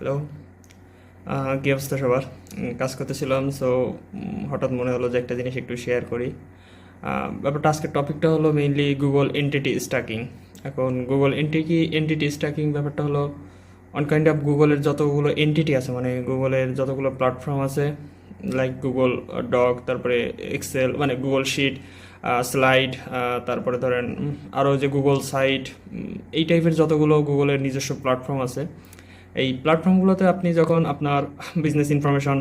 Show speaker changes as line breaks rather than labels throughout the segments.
Hello কী অবস্থা সবার? কাজ করতেছিলাম সো হঠাৎ মনে হলো যে একটা জিনিস একটু শেয়ার করি। ব্যাপারটা আজকের টপিকটা হলো মেইনলি গুগল এন্টিটি স্টাকিং এখন গুগল এন্টিটি এন্টিটি স্টাকিং ব্যাপারটা হলো অন কাইন্ড অফ গুগলের যতগুলো এন্টিটি আছে মানে গুগলের যতগুলো প্ল্যাটফর্ম আছে লাইক গুগল ডক তারপরে এক্সেল মানে গুগল শিট স্লাইড তারপরে ধরেন আরও যে গুগল সাইট এই টাইপের যতগুলো গুগলের নিজস্ব প্ল্যাটফর্ম আছে এই প্ল্যাটফর্মগুলোতে আপনি যখন আপনার বিজনেস ইনফরমেশন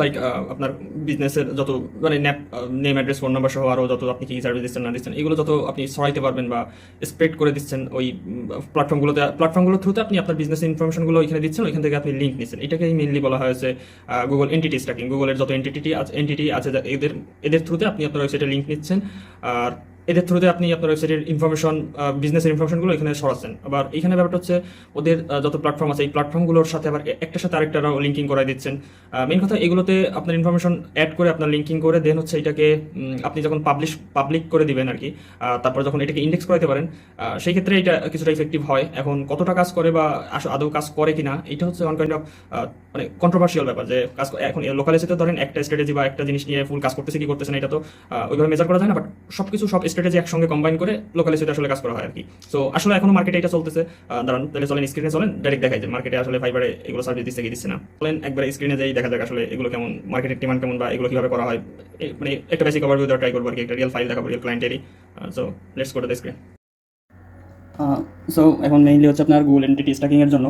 লাইক আপনার বিজনেসের যত মানে NAP name address phone number সহ আরও যত আপনি কী সার্ভিস দিচ্ছেন, না দিচ্ছেন, এগুলো যত আপনি ছড়াইতে পারবেন বা স্প্রেড করে দিচ্ছেন, ওই প্ল্যাটফর্মগুলোতে প্ল্যাটফর্মগুলোর থ্রুতে আপনি আপনার বিজনেস ইনফরমেশনগুলো এখানে দিচ্ছেন, ওইখান থেকে আপনি লিঙ্ক নিচ্ছেন। এটাকেই মেনলি বলা হয়েছে গুগল এন্টিটি স্ট্রাকিং গুগলের যত এন্টিটি আছে এন্টিটি আছে, এদের এদের থ্রুতে আপনি আপনার ওয়েবসাইটে লিঙ্ক নিচ্ছেন। আর এদের থ্রুতে আপনি আপনার ওয়েবসাইটের ইনফরমেশন বিজনেসের ইনফরমেশনগুলো এখানে সরাচ্ছেন। আবার এখানে ব্যাপারটা হচ্ছে ওদের যত প্ল্যাটফর্ম আছে, এই প্ল্যাটফর্মগুলোর সাথে আবার এ- একটার সাথে আরেকটারাও লিঙ্কিং করাই দিচ্ছেন। মেন কথা এগুলোতে আপনার ইনফরমেশন অ্যাড করে আপনার লিঙ্কিং করে দেন হচ্ছে এটাকে আপনি যখন পাবলিশ পাবলিক করে দিবেন আর কি তারপর যখন এটাকে ইন্ডেক্স করাতে পারেন সেই ক্ষেত্রে এটা কিছুটা ইফেক্টিভ হয়। এখন কতটা কাজ করে বা আদৌ কাজ করে কিনা, এটা হচ্ছে অন কাইন্ড অফ মানে কন্ট্রোভার্সিয়াল ব্যাপার যে কাজ এখন লোকাল এসে ধরেন একটা স্ট্র্যাটেজি বা একটা জিনিস নিয়ে ফুল কাজ করতেছে কি করতেছে না, এটা তো ওইভাবে মেজার করা যায় না বাট সব কিছু সব স্ট্র্যাটেজি একসঙ্গে কম্বাইন করে লোকাল সেটা আসলে কাজ করা হয় আর কি। সো আসলে এখনও মার্কেটে এটা চলতেছে। দাঁড়ান, তাহলে চলেন স্ক্রিনে চলেন ডাইরেক্ট দেখাই যে মার্কেটে আসলে ফাইবারে এগুলো সার্ভিস দিচ্ছে কি দিচ্ছে না। চলেন, একবার স্ক্রিনে যাই, দেখা যাক আসলে এগুলো কেমন মার্কেটের ডিমান্ড কেমন বা এগুলো কীভাবে করা হয়। মানে একটা বেসিক ওভারভিউ দেওয়া ট্রাই করব আর কি, একটা রিয়েল ফাইল দেখাবো real ক্লায়েন্টেরই so let's go to the screen
so এখন মেইনলি হচ্ছে আপনার গুগল এন্টিটি স্ট্যাকিংয়ের জন্য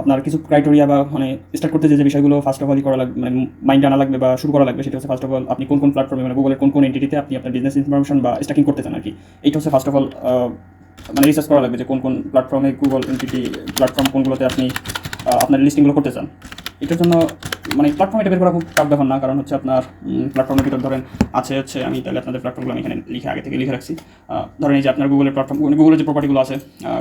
আপনার কিছু ক্রাইটেরিয়া বা মানে স্টার্ট করতে যে যে বিষয়গুলো ফার্স্ট অফ অলই করা লাগবে মানে মাইন্ড আনা লাগবে বা শুরু করা লাগবে, সেটা হচ্ছে ফার্স্ট অফ অল আপনি কোন কোন প্ল্যাটফর্মে মানে গুগলের কোন কোন এন্টিটিতে আপনি আপনার বিজনেস ইনফরমেশন বা স্ট্যাকিং করতে চান আর কি এইটা হচ্ছে ফার্স্ট অফ অল মানে রিসার্চ করা লাগবে যে কোন কোন প্ল্যাটফর্মে গুগল এন্টিটি প্ল্যাটফর্ম কোনগুলোতে আপনি আপনার লিস্টিংগুলো করতে চান। এটার জন্য মানে প্ল্যাটফর্ম এটা বের করা খুব টাফ ব্যাপার না, কারণ হচ্ছে আপনার প্ল্যাটফর্মের ভিতর ধরেন আছে হচ্ছে, আমি তাহলে আপনাদের প্ল্যাটফর্মগুলো আমি এখানে লিখে আগে থেকে লিখে রাখছি। ধরেন এই যে আপনার গুগলের প্ল্যাটফর্ম গুগলের যে প্রপার্টিগুলো আছে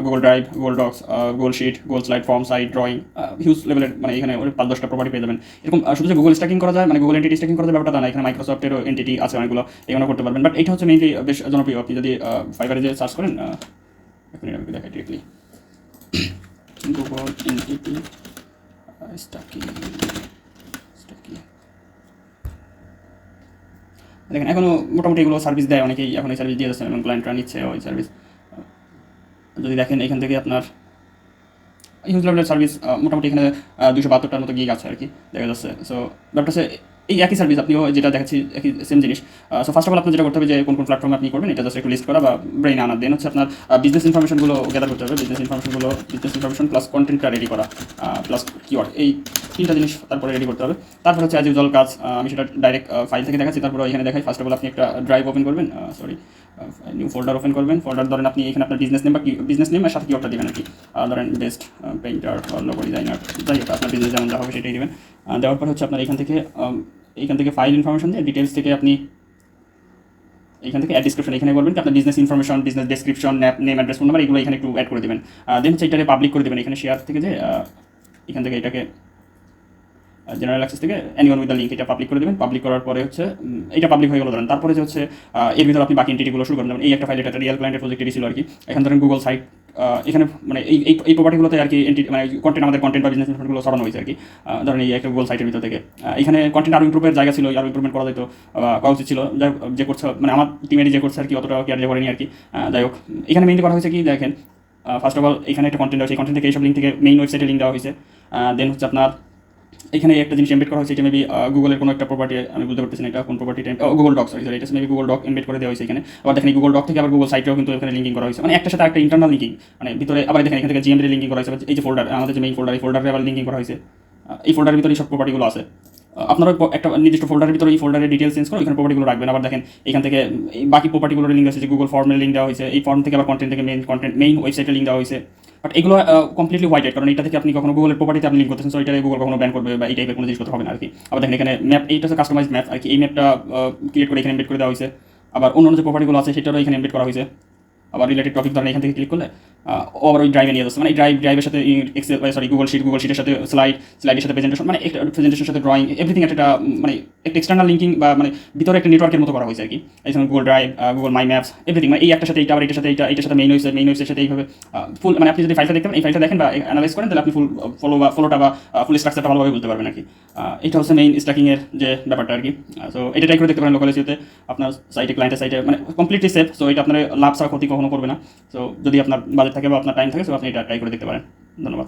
Google drive Google docs Google sheet Google slide form site drawing huge লেভেলের মানে এখানে পাঁচ দশটা প্রপার্টি পেয়ে যাবেন। এরকম শুধু যে গুগল স্ট্যাকিং করা যায় মানে গুগল এন্টিটি স্ট্যাকিং করা যায়, ব্যাপারটা না, এখানে মাইক্রোসফটেরও এন্টিটি আছে অনেকগুলো, এগুলো করতে পারবেন। বাট এটা হচ্ছে মেইনলি বেশ জনপ্রিয়। আপনি যদি ফাইবারে যে সার্চ করেন মিনিট আমি দেখাই directly Google entity stacking stacking দেখেন এখনও মোটামুটি এগুলো সার্ভিস দেয় অনেকেই। এখন এই সার্ভিস দিয়ে যাচ্ছে এবং ক্লায়েন্টরা নিচ্ছে ওই সার্ভিস যদি দেখেন, এখান থেকে আপনার হিউজ লেভেলের সার্ভিস মোটামুটি এখানে দুশো বাহাত্তরটার মতো গিগ আছে আর কি, দেখা যাচ্ছে। সো ব্যাপারটা হচ্ছে, এই একই সার্ভিস আপনিও যেটা দেখাচ্ছি, একই সেম জিনিস। সো ফার্স্ট অফ অল আপনার যেটা করতে হবে যে, কোন কোন প্ল্যাটফর্মে আপনি করবেন, এটা জাস্ট একটু লিস্ট করা বা ব্রেন আনা দেন হচ্ছে আপনার বিজনেস ইনফরমেশনগুলো গ্যাদার করতে হবে। বিজনেস ইনফরমেশনগুলো বিজনেস ইনফরমেশন প্লাস কন্টেন্টটা রেডি করা প্লাস কিওয়ার্ড এই তিনটা জিনিস তারপরে রেডি করতে হবে। তারপর হচ্ছে অ্যাজ ইউজুয়াল কাজ আমি সেটা ডাইরেক্ট ফাইল থেকে দেখাচ্ছি। তারপরে এখানে দেখাই ফার্স্ট অফ অল আপনি একটা ড্রাইভ ওপেন করবেন সরি নিউ ফোল্ডার ওপেন করবেন। ফোল্ডার ধরেন আপনি এখানে আপনার বিজনেস নেম বা বিজনেস নেম এর সাথে কিওয়ার্ডটা দিবেন আর কি। ধরেন বেস্ট পেইন্টার লোগো ডিজাইনার যাই হোক, আপনার বিজনেস যেমন যা হবে সেটাই দেবেন। দেওয়ার পর হচ্ছে আপনার এখান থেকে এখান থেকে ফাইল ইনফরমেশন দিয়ে ডিটেলস থেকে আপনি এখান থেকে অ্যাড ডিসক্রিপশন এখানে বলবেন আপনার business information business description name address phone number এগুলো এখানে একটু অ্যাড করে দেবেন। দেন হচ্ছে এটাকে পাবলিক করে দেবেন। এখানে শেয়ার থেকে যে এখান থেকে এটাকে জেনারেল অ্যাক্সেস থেকে এনিওয়ান উইথ দ্য লিঙ্ক এটা পাবলিক করে দেবেন। পাবলিক করার পরে হচ্ছে এটা পাবলিক হয়ে গেল ধরেন। তারপরে যে হচ্ছে এর ভিতরে আপনি বাকি এন্টিটিগুলো শুরু করেন। যেমন এই একটা ফাইল এটা রিয়েল ক্লায়েন্টের প্রজেক্টেরই ছিল আর কি। এখন ধরেন গুগল সাইট এখানে মানে এই এই প্রপার্টিগুলোতে আর কি মানে কন্টেন্ট আমাদের কন্টেন্ট বা বিজনেস ইনফরমেশনগুলো সরানো হয়েছে আর কি। ধরেন এই একটা গুগল সাইটের ভিতর থেকে। এখানে কন্টেন্ট আরও ইম্প্রুভের জায়গা ছিল আরও ইম্প্রুভমেন্ট করা যেত, বা উচিত ছিল। যাই যে করছে মানে আমার টিমেরই যে করছে আর কি, অতটা কেয়ার যে করেনি আর কি। যাই হোক, এখানে মেইনলি করা হয়েছে কি, দেখেন ফার্স্ট অফ অল এখানে একটা কন্টেন্ট আছে এই কন্টেন্ট থেকে এইসব লিঙ্ক থেকে মেইন ওয়েবসাইটে লিঙ্ক দেওয়া হয়েছে। দেন হচ্ছে আপনার এখানে একটা জিনিস এমবেড করা হয়েছে, এটা মেবি গুগলের কোনো একটা প্রপার্টি আমি বুঝতে পারতেছি না এটা কোন property Google doc sorry sorry এটা মেবি গুগল ডক এমবেড করে দেওয়া হয়েছে এখানে। আবার দেখেন গুগল ডক থেকে আবার গুগল সাইটেও কিন্তু এখানে লিঙ্কিং করা হয়েছে। মানে একটা সাথে একটা ইন্টারনাল লিঙ্কিং মানে ভিতরে আবার দেখেন এখান থেকে জিএম লিঙ্কিং করা হয়েছে, এই যে ফোল্ডার আমাদের যে মেইন ফোল্ডার এই ফোল্ডারে আবার লিঙ্কিং করা হয়েছে। এই ফোল্ডারের ভিতরে সব প্রপার্টিগুলো আছে। আপনারা একটা নির্দিষ্ট ফোল্ডারের ভিতরে এই ফোল্ডারের ডিটেলস চেঞ্জ করে এখানে প্রপার্টিগুলো রাখবেন। আবার দেখেন এখান থেকে বাকি প্রপার্টিগুলোর লিঙ্ক আছে, যে গুগল ফর্মের লিঙ্ক দেওয়া হয়েছে, এই ফর্ম থেকে আবার কন্টেন্ট থেকে মেইন কন্টেন্ট মেইন ওয়েবসাইটের লিঙ্ক দেওয়া হয়েছে। বাট এগুলো কমপ্লিটলি হোয়াইট কারণ এটা থেকে আপনি কখনো গুগলের প্রপার্টিতে আপনি লিঙ্ক করতেছেন সো এটা গুগল কখনো ব্যান করবে বা এই টাইপের কোনো জিনিস করতে হবে না আর কি আবার দেখেন এখানে ম্যাপ এইটা হচ্ছে কাস্টমাইজ ম্যাপ আর কি এই ম্যাপটা ক্রিয়েট করে এখানে এমবেড করে দেওয়া হয়েছে। আবার অন্য যে প্রপার্টিগুলো আছে, সেটারও এখানে এমবেড করা হয়েছে। আবার রিলেটেড টপিক ধরেন এখান থেকে ক্লিক করলে ওভার ওই ড্রাইভে নিয়ে যাচ্ছে মানে ড্রাইভ ড্রাইভের সাথে Excel sorry Google sheet Google শিটের সাথে স্লাইড স্লাইডের সাথে প্রেজেন্টেশন মানে একটা প্রেজেন্টেশনের সাথে ড্রয়িং এভরিথিং একটা মানে একটা এক্সটার্নাল লিঙ্কিং বা মানে ভিতরে একটা নেটওয়ার্কের মতো করা হয়েছে আর কি। এই সময় Google drive Google my maps everything মানে এই একটার সাথে এইটা আবার এটার সাথে এইটা এটার সাথে মেইন ওয়েবসাইট মেইন ওয়েবসাইটের সাথে এইভাবে ফুল মানে আপনি যদি ফাইলটা দেখেন এই ফাইলটা দেখেন বা অ্যানালাইজ করেন, তাহলে আপনি ফুল ফলো বা ফলোটা বা ফুল স্ট্রাকচারটা ভালোভাবে বলতে পারবেন আর কি। এটা হচ্ছে মেইন স্ট্রাকিংয়ের যে ব্যাপারটা আর কি। সো এটা ট্রাই করে দেখতে পারেন লোকাল এসিওতে আপনার সাইটে ক্লায়েন্টের সাইটে মানে কমপ্লিটলি সেফ সো এটা আপনার লাভ ছাড়া ক্ষতি কখনো করবে না। সো যদি আপনার বাজেট থাকে বা আপনার টাইম থাকে সো আপনি এটা ট্রাই করে দেখতে পারেন। ধন্যবাদ।